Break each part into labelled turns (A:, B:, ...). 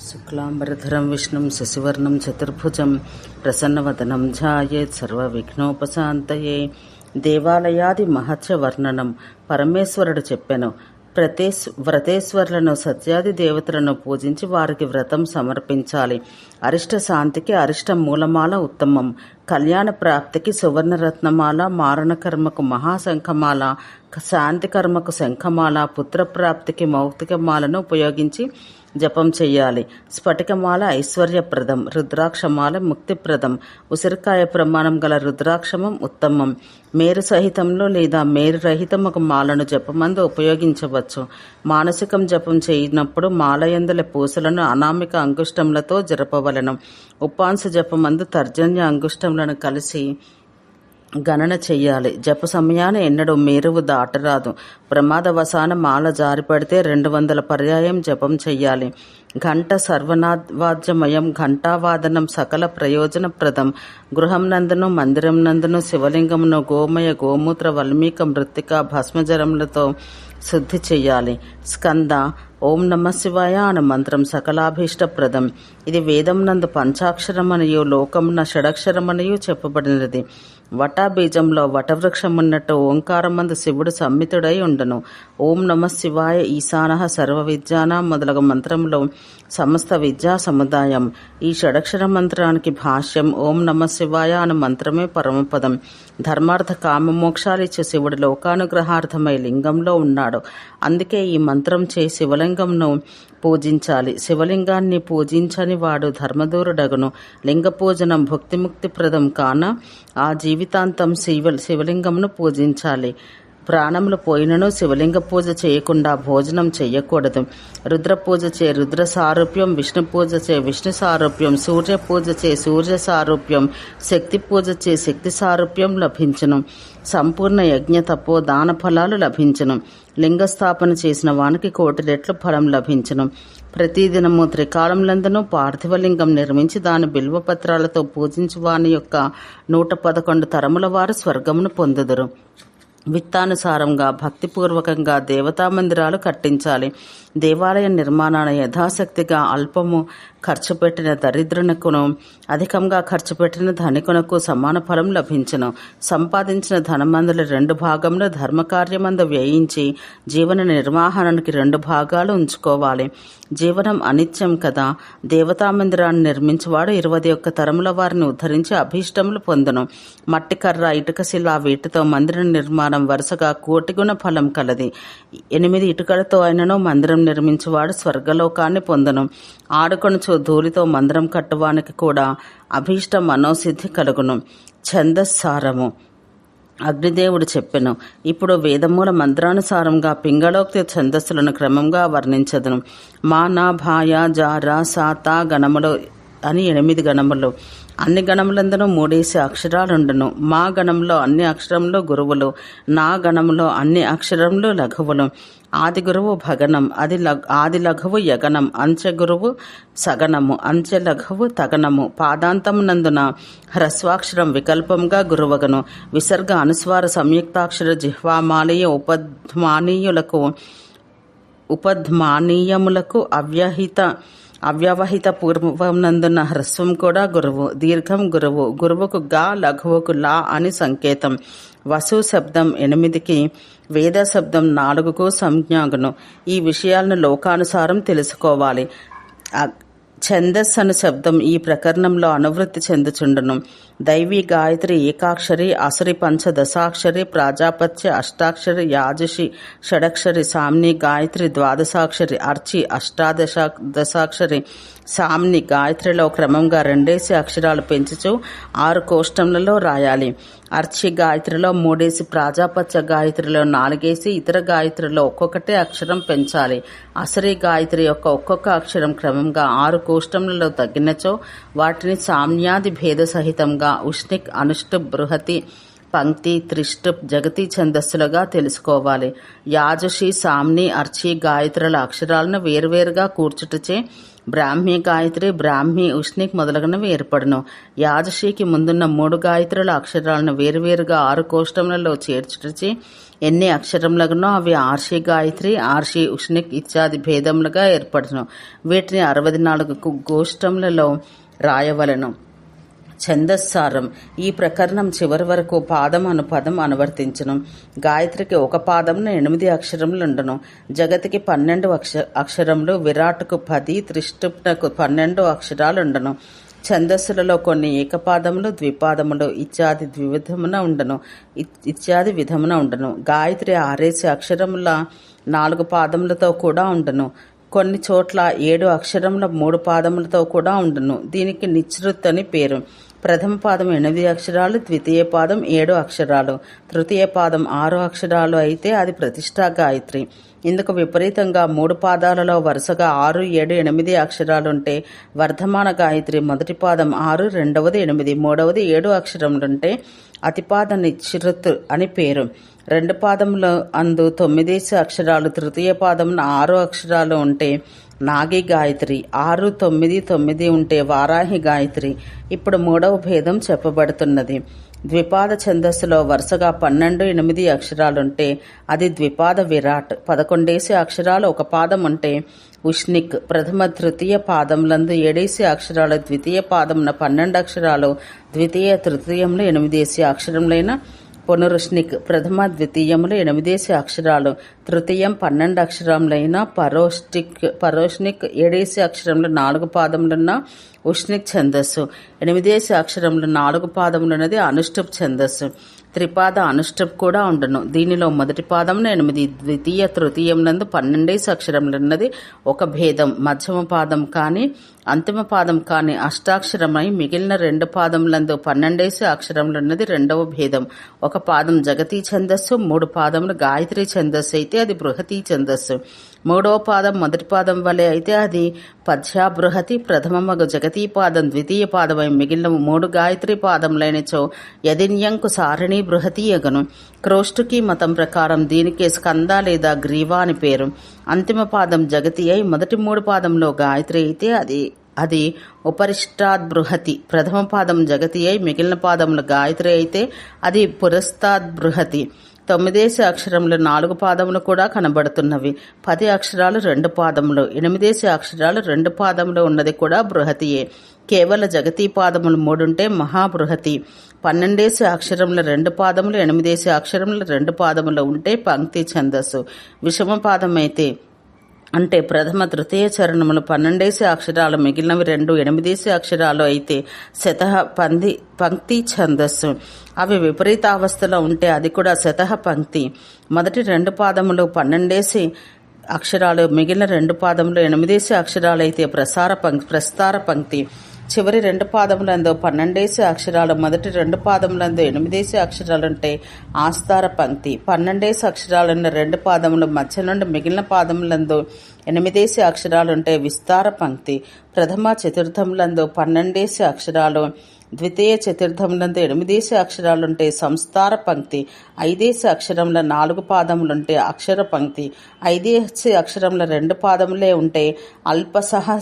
A: శుక్లాంబరధరం విష్ణుం శశివర్ణం చతుర్భుజం ప్రసన్నవదనం ఝాయేత్ సర్వవిఘ్నోపశాంతయే. దేవాలయాది మహత్య వర్ణనం పరమేశ్వరుడు చెప్పెను. ప్రతేశ్ వ్రతేశ్వరులను సత్యాది దేవతలను పూజించి వారికి వ్రతం సమర్పించాలి. అరిష్ట శాంతికి అరిష్ట మూలమాల ఉత్తమం. కళ్యాణ ప్రాప్తికి సువర్ణరత్నమాల మారణ కర్మకు మహాశంఖమాల శాంతి కర్మకు శంఖమాల పుత్రప్రాప్తికి మౌక్తికమాలను ఉపయోగించి జపం చెయ్యాలి. స్ఫటికమాల ఐశ్వర్యప్రదం రుద్రాక్షమాల ముక్తిప్రదం ఉసిరికాయ ప్రమాణం గల రుద్రాక్షమం ఉత్తమం. మేరు సహితంలో లేదా మేరు రహితం ఒక మాలను జపమందు ఉపయోగించవచ్చు. మానసికం జపం చేయనప్పుడు మాలయందుల పూసలను అనామిక అంగుష్టములతో జరపవలను. ఉపాంస జపమందు తర్జన్య అంగుష్టములను కలిసి గణన చెయ్యాలి. జప సమయాన ఎన్నడూ మేరువు దాటరాదు. ప్రమాదవశాన మాల జారిపడితే రెండు వందల పర్యాయం జపం చెయ్యాలి. ఘంట సర్వనాద్వాద్యమయం ఘంటావాదనం సకల ప్రయోజనప్రదం. గృహం నందును మందిరం నందును శివలింగమును గోమయ గోమూత్ర వల్మీక మృత్తిక భస్మజరములతో శుద్ధి చెయ్యాలి. స్కంద ఓం నమ శివాయ అను మంత్రం సకలాభీష్టప్రదం. ఇది వేదం నందు పంచాక్షరమనియు లోకమున షడక్షరమనియు చెప్పబడినది. వటా బీజంలో వటవృక్షమున్నట్టు ఓంకారమందు శివుడు సమ్మితుడై ఉండను. ఓం నమ శివాయ ఈశాన సర్వ విద్యాన మొదలగు మంత్రంలో సమస్త విద్యా సముదాయం. ఈ షడక్షర మంత్రానికి భాష్యం ఓం నమ శివాయ అను మంత్రమే పరమపదం. ధర్మార్థ కామ మోక్షాలిచ్చే శివుడు లోకానుగ్రహార్థమై లింగంలో ఉన్నాడు. అందుకే ఈ మంత్రం చే శివలింగంను పూజించాలి. శివలింగాన్ని పూజించని వాడు ధర్మదూరుడగును. లింగ పూజనం భుక్తిముక్తిప్రదం కాన ఆ జీవితాంతం శివ శివలింగంను పూజించాలి. ప్రాణములు పోయినను శివలింగ పూజ చేయకుండా భోజనం చేయకూడదు. రుద్ర పూజ చే రుద్ర సారూప్యం విష్ణు పూజ చే విష్ణు సారూప్యం సూర్య పూజ చే సూర్య సారూప్యం శక్తి పూజ చే శక్తి సారూప్యం లభించను. సంపూర్ణ యజ్ఞ తపో దాన ఫలాలు లభించను. లింగస్థాపన చేసిన వానికి కోటి రెట్లు ఫలం లభించను. ప్రతిదినము త్రికాలంలందును పార్థివలింగం నిర్మించి దాని బిల్వపత్రాలతో పూజించు వాని యొక్క నూట పదకొండు తరముల వారు స్వర్గమును పొందుదురు. విత్తానుసారంగా భక్తిపూర్వకంగా దేవతా మందిరాలు కట్టించాలి. దేవాలయ నిర్మాణాన్ని యథాశక్తిగా అల్పము ఖర్చు పెట్టిన దరిద్రునకును అధికంగా ఖర్చు పెట్టిన ధనికునకు సమాన ఫలం లభించను. సంపాదించిన ధనమందుల రెండు భాగంలో ధర్మకార్యమందు వ్యయించి జీవన నిర్వహణకి రెండు భాగాలు ఉంచుకోవాలి. జీవనం అనిత్యం కదా. దేవతా మందిరాన్ని నిర్మించేవాడు ఇరవై ఒక్క తరముల వారిని ఉద్ధరించి అభీష్టములు పొందును. మట్టి కర్ర ఇటుక శిలా వీటితో మందిర నిర్మాణం వరుసగా కోటిగుణ ఫలం కలది. ఎనిమిది ఇటుకలతో అయినను మందిరం నిర్మించేవాడు స్వర్గలోకాన్ని పొందును. ఆడుకొనుచు ధూళితో మందిరం కట్టువానికి కూడా అభీష్ట మనోసిద్ధి కలుగును. ఛందస్సారము. అగ్నిదేవుడు చెప్పెను ఇప్పుడు వేదమూల మంత్రానుసారంగా పింగళోక్తి ఛందస్సులను క్రమంగా వర్ణించదును. మా నా భాయ జార సాత గణములు అని ఎనిమిది గణములు అన్ని గణములందునూ మూడేసి అక్షరాలుండును. మా గణంలో అన్ని అక్షరంలో గురువులు. నా గణంలో అన్ని అక్షరంలో లఘువులు. ఆది గురువు భగనం అది ఆది లఘువు యగనం అంచె గురువు సగనము అంచె లఘువు తగనము. పాదాంతమునందున హ్రస్వాక్షరం వికల్పంగా గురువగను. విసర్గ అనుస్వార సంయుక్తాక్షర జిహ్వామాలయ ఉపధ్మానీయులకు ఉపధ్మానీయములకు అవ్యహిత అవ్యవహిత పూర్వనందున హ్రస్వం కూడా గురువు. దీర్ఘం గురువు. గురువుకు గా లఘువుకు లా అని సంకేతం. వసు శబ్దం ఎనిమిదికి వేద శబ్దం నాలుగుకు సంజ్ఞాగును. ఈ విషయాలను లోకానుసారం తెలుసుకోవాలి. ఛందస్ అను శబ్దం ఈ ప్రకరణంలో అనువృత్తి చెందుచుండును. దైవీ గాయత్రి ఏకాక్షరి అసురి పంచదశాక్షరి ప్రాజాపత్య అష్టాక్షరి యాజషి షడక్షరి సామ్ని గాయత్రి ద్వాదశాక్షరి అర్చి అష్టాదశ దశాక్షరి సామ్ని గాయత్రిలో క్రమంగా రెండేసి అక్షరాలు పెంచుచు ఆరు కోష్టములలో రాయాలి. అర్చి గాయత్రిలో మూడేసి ప్రాజాపత్య గాయత్రిలో నాలుగేసి ఇతర గాయత్రిలో ఒక్కొక్కటే అక్షరం పెంచాలి. అసరి గాయత్రి యొక్క ఒక్కొక్క అక్షరం క్రమంగా ఆరు కోష్టములలో తగ్గినచో వాటిని సామ్యాది భేద సహితంగా ఉష్ణిక్ అనుష్టు బృహతి పంక్తి త్రిష్టుప్ జగతి ఛందస్సులుగా తెలుసుకోవాలి. యాజుషి సామ్ని అర్చి గాయత్రుల అక్షరాలను వేరువేరుగా కూర్చుటచే బ్రాహ్మి గాయత్రి బ్రాహ్మి ఉష్ణిక్ మొదలగునవి ఏర్పడును. యాజశీకి ముందున్న మూడు గాయత్రుల అక్షరాలను వేరువేరుగా ఆరు కోష్టములలో చేర్చుటచే ఎన్ని అక్షరములగునో అవి ఆర్షి గాయత్రి ఆర్షి ఉష్ణిక్ ఇత్యాది భేదములుగా ఏర్పడును. వీటిని అరవై నాలుగు గోష్టములలో రాయవలను. ఛందస్సారం. ఈ ప్రకరణం చివరి వరకు పాదం అను పదం అనువర్తించను. గాయత్రికి ఒక పాదంను ఎనిమిది అక్షరములుండును జగతికి పన్నెండు అక్ష అక్షరములు విరాట్కు పది త్రిష్టుప్నకు పన్నెండు అక్షరాలుండును ఛందస్సులలో కొన్ని ఏకపాదములు ద్విపాదములు ఇత్యాది ద్వివిధమున ఉండను. ఇత్యాది విధమున ఉండను. గాయత్రి ఆరేసి అక్షరముల నాలుగు పాదములతో కూడా ఉండను. కొన్ని చోట్ల ఏడు అక్షరముల మూడు పాదములతో కూడా ఉండును. దీనికి నిశ్రుత్ అని పేరు. ప్రథమ పాదం ఎనిమిది అక్షరాలు ద్వితీయ పాదం ఏడు అక్షరాలు. తృతీయ పాదం ఆరు అక్షరాలు అయితే అది ప్రతిష్టా గాయత్రి. ఇందుకు విపరీతంగా మూడు పాదాలలో వరుసగా ఆరు ఏడు ఎనిమిది అక్షరాలుంటే వర్ధమాన గాయత్రి. మొదటి పాదం ఆరు రెండవది ఎనిమిది మూడవది ఏడు అక్షరములుంటే అతిపాద నిశ్రుత్ అని పేరు. రెండు పాదముల అందు తొమ్మిది అక్షరాలు తృతీయ పాదమున ఆరు అక్షరాలు ఉంటే నాగి గాయత్రి ఆరు తొమ్మిది తొమ్మిది ఉంటే వారాహి గాయత్రి. ఇప్పుడు మూడవ భేదం చెప్పబడుతున్నది. ద్విపాద ఛందస్సులో వరుసగా పన్నెండు ఎనిమిది అక్షరాలుంటే అది ద్విపాద విరాట్. పదకొండేసి అక్షరాలు ఒక పాదం ఉంటే ఉష్నిక్ ప్రథమ తృతీయ పాదంలందు ఏడేసి అక్షరాలు ద్వితీయ పాదమున పన్నెండు అక్షరాలు ద్వితీయ తృతీయంలో ఎనిమిదేసి అక్షరములైన పునరుష్ణిక్ ప్రథమ ద్వితీయములు ఎనిమిదేసి అక్షరాలు. తృతీయం పన్నెండు అక్షరములైన పరోష్టిక్ పరోష్ణిక్ ఏడేసి అక్షరములు నాలుగు పాదములున్న ఉష్ణిక్ ఛందస్సు. ఎనిమిదేసి అక్షరములు నాలుగు పాదములున్నది అనుష్ఠుప్ ఛందస్సు. త్రిపాద అనుష్ఠుప్ కూడా ఉండును. దీనిలో మొదటి పాదం ఎనిమిది ద్వితీయ తృతీయములందు పన్నెండేసి అక్షరములున్నది ఒక భేదం. మధ్యమ పాదం కానీ అంతిమ పాదం కానీ అష్టాక్షరమై మిగిలిన రెండు పాదములందు పన్నెండేసి అక్షరములున్నది రెండవ భేదం. ఒక పాదం జగతీ ఛందస్సు మూడు పాదములు గాయత్రి ఛందస్సు అయితే అది బృహతీ ఛందస్సు. మూడవ పాదం మొదటి పాదం వలె అయితే అది పద్యా బృహతి ప్రథమ జగతీ పాదం ద్వితీయ పాదమై మిగిలిన మూడు గాయత్రి పాదములైనచో యదిన్యంకు సారిణి బృహతి యగను. క్రోష్టుకి మతం ప్రకారం దీనికి స్కంద లేదా గ్రీవా అని పేరు. అంతిమ పాదం జగతి అయి మొదటి మూడు పాదంలో గాయత్రి అయితే అది అది ఉపరిష్టాద్ బృహతి ప్రథమ పాదం జగతి అయి మిగిలిన పాదములు గాయత్రి అయితే అది పురస్తాద్ బృహతి తొమ్మిదేసి అక్షరములు నాలుగు పాదములు కూడా కనబడుతున్నవి. పది అక్షరాలు రెండు పాదములు. ఎనిమిదేసి అక్షరాలు రెండు పాదములు ఉన్నది కూడా బృహతియే. కేవల జగతీ పాదములు మూడుంటే మహాబృహతి. పన్నెండేసి అక్షరముల రెండు పాదములు ఎనిమిదేసి అక్షరముల రెండు పాదములు ఉంటే పంక్తి ఛందస్సు. విషమ పాదమైతే అంటే ప్రథమ తృతీయ చరణములు పన్నెండేసి అక్షరాలు మిగిలినవి రెండు ఎనిమిదేసి అక్షరాలు అయితే శత పంది పంక్తి ఛందస్సు. అవి విపరీతావస్థలో ఉంటే అది కూడా శతహ పంక్తి. మొదటి రెండు పాదములు పన్నెండేసి అక్షరాలు మిగిలిన రెండు పాదములు ఎనిమిదేసి అక్షరాలు అయితే ప్రసార పంక్తి ప్రస్తార పంక్తి. చివరి రెండు పాదములందు పన్నెండేసి అక్షరాలు మొదటి రెండు పాదములందు ఎనిమిదేసి అక్షరాలుంటే ఆస్తార పంక్తి. పన్నెండేసి అక్షరాలున్న రెండు పాదములు మధ్య నుండి మిగిలిన పాదములందు ఎనిమిదేసి అక్షరాలుంటే విస్తార పంక్తి. ప్రథమ చతుర్థములందు పన్నెండేసి అక్షరాలు ద్వితీయ చతుర్థములందు ఎనిమిదేసి అక్షరాలుంటే సంస్థార పంక్తి. ఐదేసి అక్షరముల నాలుగు పాదములుంటే అక్షర పంక్తి. ఐదేసి అక్షరముల రెండు పాదములే ఉంటే అల్పసహ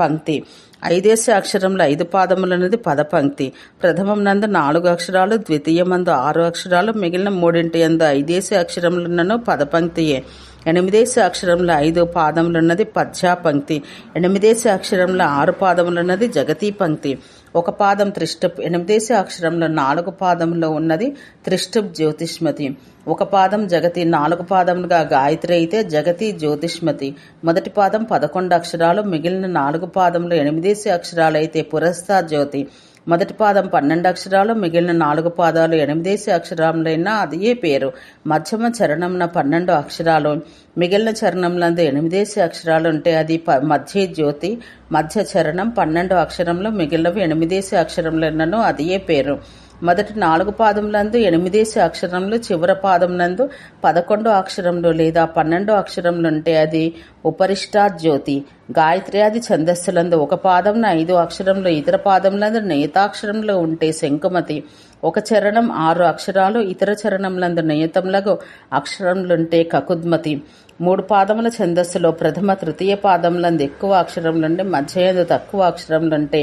A: పంక్తి. ఐదేసి అక్షరంలో ఐదు పాదములన్నది పదపంక్తి. ప్రథమం నందు నాలుగు అక్షరాలు ద్వితీయమందు ఆరు అక్షరాలు మిగిలిన మూడింటి ఎందు ఐదేసి అక్షరములున్నను పదపంక్తియే. ఎనిమిదేసి అక్షరంలో ఐదు పాదములున్నది పద్యా పంక్తి ఎనిమిదేసి అక్షరంలో ఆరు పాదములున్నది జగతీ పంక్తి ఒక పాదం త్రిష్టప్ ఎనిమిదేసి అక్షరంలో నాలుగు పాదంలో ఉన్నది త్రిష్టప్ జ్యోతిష్మతి. ఒక పాదం జగతి నాలుగు పాదములుగా గాయత్రి అయితే జగతి జ్యోతిష్మతి. మొదటి పాదం పదకొండు అక్షరాలు మిగిలిన నాలుగు పాదములు ఎనిమిదేసి అక్షరాలు అయితే పురస్తా జ్యోతి. మొదటి పాదం పన్నెండు అక్షరాలు మిగిలిన నాలుగు పాదాలు ఎనిమిదేసి అక్షరాలైనా అదే పేరు. మధ్యమ చరణంన పన్నెండు అక్షరాలు మిగిలిన చరణంలందు ఎనిమిదేసి అక్షరాలు ఉంటే అది మధ్య జ్యోతి మధ్య చరణం పన్నెండు అక్షరంలో మిగిలినవి ఎనిమిదేసి అక్షరములైనను అదే పేరు. మొదటి నాలుగు పాదములందు ఎనిమిదేసి అక్షరములు చివర పాదమునందు పదకొండో అక్షరములు లేదా పన్నెండో అక్షరములు ఉంటే అది ఉపరిష్టా జ్యోతి. గాయత్ర్యాది ఛందస్సులందు ఒక పాదంన ఐదు అక్షరములు ఇతర పాదములందు నియతాక్షరములు ఉంటే శంకుమతి. ఒక చరణం ఆరు అక్షరాలు ఇతర చరణములందు నియతములకు అక్షరములుంటే కకుద్మతి. మూడు పాదముల ఛందస్సులో ప్రథమ తృతీయ పాదములందు ఎక్కువ అక్షరములుంటే మధ్యయందు తక్కువ అక్షరములంటే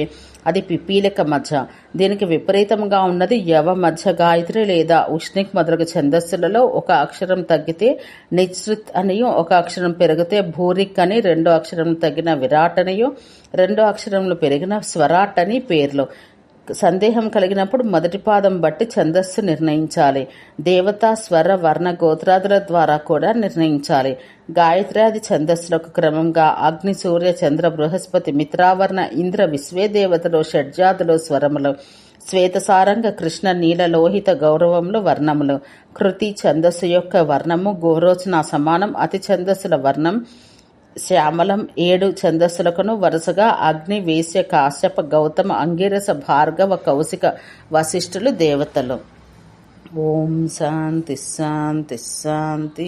A: అది పిపీలిక మధ్య. దీనికి విపరీతంగా ఉన్నది యవ మధ్య గాయత్రి లేదా ఉష్ణిక్ మొదలగు ఛందస్సులలో ఒక అక్షరం తగ్గితే నిశ్రుత్ అనియు ఒక అక్షరం పెరిగితే భూరిక్ అని రెండో అక్షరం తగ్గిన విరాట్ అనియు రెండో అక్షరములు పెరిగిన స్వరాట్ అని పేర్లు. సందేహం కలిగినప్పుడు మొదటి పాదం బట్టి ఛందస్సు నిర్ణయించాలి. దేవతా స్వర వర్ణ గోత్రాదుల ద్వారా కూడా నిర్ణయించాలి. గాయత్రాది ఛందస్సులకు క్రమంగా అగ్ని సూర్య చంద్ర బృహస్పతి మిత్రావర్ణ ఇంద్ర విశ్వే దేవతలు షడ్జాతులు స్వరములు శ్వేతసారంగ కృష్ణ నీల లోహిత గౌరవములు వర్ణములు. కృతి ఛందస్సు యొక్క వర్ణము గోరోచన సమానం అతి ఛందస్సుల వర్ణం శ్యామలం ఏడు ఛందస్సులకును వరుసగా అగ్ని వేశ్య కాశ్యప గౌతమ అంగిరస భార్గవ కౌశిక వశిష్ఠులు దేవతలు. ఓం శాంతి శాంతి శాంతి.